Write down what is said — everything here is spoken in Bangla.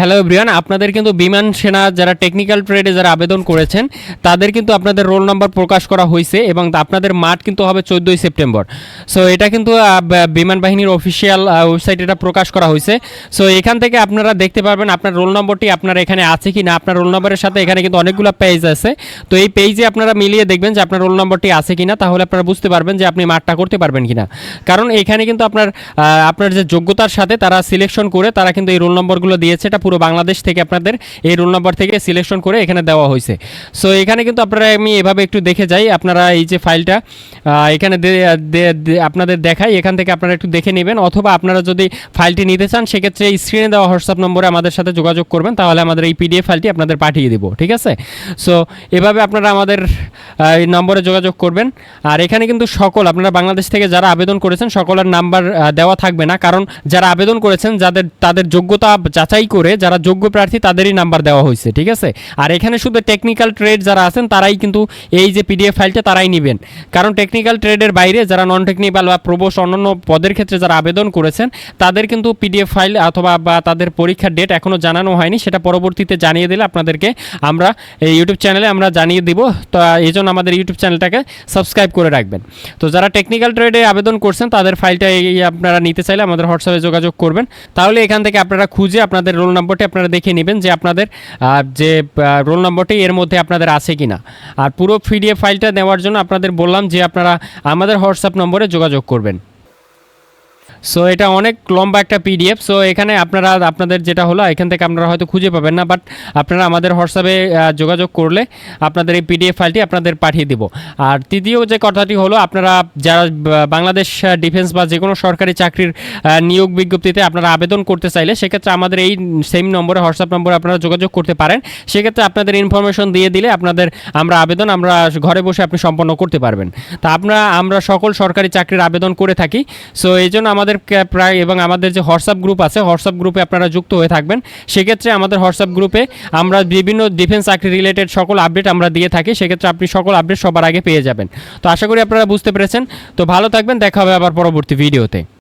হ্যালো এভরিওয়ান আপনাদের কিন্তু বিমান সেনা যারা টেকনিক্যাল ট্রেডে যারা আবেদন করেছেন, তাদের কিন্তু আপনাদের রোল নাম্বার প্রকাশ করা হয়েছে এবং আপনাদের মাঠ কিন্তু হবে চোদ্দোই সেপ্টেম্বর। সো এটা কিন্তু বিমান বাহিনীর অফিসিয়াল ওয়েবসাইট এটা প্রকাশ করা হয়েছে। সো এখান থেকে আপনারা দেখতে পারবেন আপনার রোল নম্বরটি আপনার এখানে আছে কি না। আপনার রোল নম্বরের সাথে এখানে কিন্তু অনেকগুলো পেজ আছে। তো এই পেজে আপনারা মিলিয়ে দেখবেন যে আপনার রোল নম্বরটি আছে কিনা তাহলে আপনারা বুঝতে পারবেন যে আপনি মাঠটা করতে পারবেন কিনা কারণ এখানে কিন্তু আপনার আপনার যে যোগ্যতার সাথে তারা সিলেকশন করে তারা কিন্তু এই রোল নম্বরগুলো দিয়েছে। এটা পুরো বাংলাদেশ থেকে আপনাদের এই রোল নম্বর থেকে সিলেকশন করে এখানে দেওয়া হয়েছে। সো এখানে কিন্তু আপনারা আমি এভাবে একটু দেখে যাই, আপনারা এই যে ফাইলটা এখানে আপনাদের দেখাই, এখান থেকে আপনারা একটু দেখে নেবেন, অথবা আপনারা যদি ফাইলটি নিতে চান, সেক্ষেত্রে স্ক্রিনে দেওয়া হোয়াটসঅ্যাপ নম্বরে আমাদের সাথে যোগাযোগ করবেন, তাহলে আমাদের এই পিডিএফ ফাইলটি আপনাদের পাঠিয়ে দেবো, ঠিক আছে? সো এভাবে আপনারা আমাদের এই নম্বরে যোগাযোগ করবেন, আর এখানে কিন্তু সকল, আপনারা বাংলাদেশ থেকে যারা আবেদন করেছেন, সকলের নাম্বার দেওয়া থাকবে না, কারণ যারা আবেদন করেছেন, যাদের, তাদের যোগ্যতা যাচাই করে যারা যোগ্য প্রার্থী, তাদেরই নাম্বার দেওয়া হয়েছে, ঠিক আছে? আর এখানে শুধু টেকনিক্যাল ট্রেড যারা আছেন, তারাই কিন্তু এই যে পিডিএফ ফাইলটা তারাই নেবেন। কারণ টেকনিক্যাল ট্রেডের বাইরে যারা নন টেকনিক্যাল বা প্রবোস অন্যান্য পদের ক্ষেত্রে যারা আবেদন করেছেন, তাদের কিন্তু পিডিএফ ফাইল অথবা বা তাদের পরীক্ষার ডেট এখনও জানানো হয়নি, সেটা পরবর্তীতে জানিয়ে দিলে আপনাদেরকে আমরা এই ইউটিউব চ্যানেলে আমরা জানিয়ে দিব। তো এই জন্য আমাদের ইউটিউব চ্যানেলটাকে সাবস্ক্রাইব করে রাখবেন। তো যারা টেকনিক্যাল ট্রেডে আবেদন করছেন, তাদের ফাইলটা এই আপনারা নিতে চাইলে আমাদের হোয়াটসঅ্যাপে যোগাযোগ করবেন। তাহলে এখান থেকে আপনারা খুঁজে আপনাদের রোল নম্বরটি আপনারা দেখে নেবেন যে আপনাদের যে রোল নম্বরটি এর মধ্যে আপনাদের আছে কিনা। আর পুরো পিডিএফ ফাইলটা নেওয়ার জন্য আপনাদের বললাম যে আপনারা আমাদের হোয়াটসঅ্যাপ নম্বরে যোগাযোগ করবেন। সো এটা অনেক লম্বা একটা পিডিএফ সো এখানে আপনারা, আপনাদের যেটা হলো, এখান থেকে আপনারা হয়তো খুঁজে পাবেন না বাট আপনারা আমাদের হোয়াটসঅ্যাপে যোগাযোগ করলে আপনাদের এই পিডিএফ ফাইলটি আপনাদের পাঠিয়ে দিব। আর তৃতীয় যে কথাটি হলো, আপনারা যারা বাংলাদেশ ডিফেন্স বা যে কোনো সরকারি চাকরির নিয়োগ বিজ্ঞপ্তিতে আপনারা আবেদন করতে চাইলে সেক্ষেত্রে আমাদের এই সেম নম্বরে হোয়াটসঅ্যাপ নম্বরে আপনারা যোগাযোগ করতে পারেন। সেক্ষেত্রে আপনাদের ইনফরমেশন দিয়ে দিলে আপনাদের আমরা আবেদন, আমরা ঘরে বসে আপনি সম্পন্ন করতে পারবেন। তা আপনারা, আমরা সকল সরকারি চাকরির আবেদন করে থাকি। সো এই জন্য আমাদের প্রায় এবং আমাদের যে হোয়াটসঅ্যাপ গ্রুপ আছে হোয়াটসঅ্যাপ গ্রুপে আপনারা যুক্ত হয়ে থাকবেন। সেক্ষেত্রে আমাদের হোয়াটসঅ্যাপ গ্রুপে আমরা বিভিন্ন ডিফেন্স চাকরি রিলেটেড সকল আপডেট আমরা দিয়ে থাকি। সেক্ষেত্রে আপনি সকল আপডেট সবার আগে পেয়ে যাবেন। তো আশা করি আপনারা বুঝতে পেরেছেন। তো ভালো থাকবেন, দেখা হবে আবার পরবর্তী ভিডিওতে